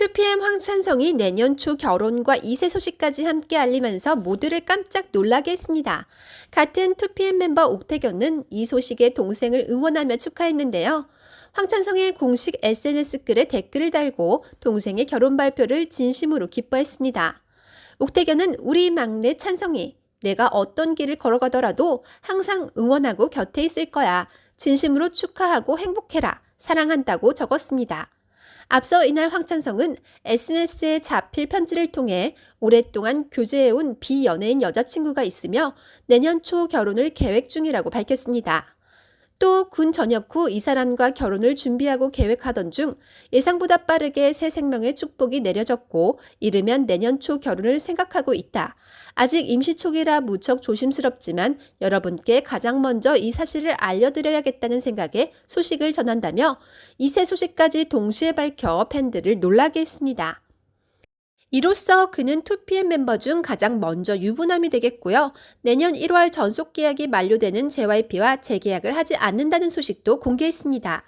2PM 황찬성이 내년 초 결혼과 2세 소식까지 함께 알리면서 모두를 깜짝 놀라게 했습니다. 같은 2PM 멤버 옥태견은 이 소식에 동생을 응원하며 축하했는데요. 황찬성의 공식 SNS 글에 댓글을 달고 동생의 결혼 발표를 진심으로 기뻐했습니다. 옥태견은 우리 막내 찬성이 내가 어떤 길을 걸어가더라도 항상 응원하고 곁에 있을 거야. 진심으로 축하하고 행복해라. 사랑한다고 적었습니다. 앞서 이날 황찬성은 SNS에 자필 편지를 통해 오랫동안 교제해온 비연예인 여자친구가 있으며 내년 초 결혼을 계획 중이라고 밝혔습니다. 또 군 전역 후 이 사람과 결혼을 준비하고 계획하던 중 예상보다 빠르게 새 생명의 축복이 내려졌고 이르면 내년 초 결혼을 생각하고 있다. 아직 임시 초기라 무척 조심스럽지만 여러분께 가장 먼저 이 사실을 알려드려야겠다는 생각에 소식을 전한다며 이세 소식까지 동시에 밝혀 팬들을 놀라게 했습니다. 이로써 그는 2PM 멤버 중 가장 먼저 유부남이 되겠고요. 내년 1월 전속 계약이 만료되는 JYP와 재계약을 하지 않는다는 소식도 공개했습니다.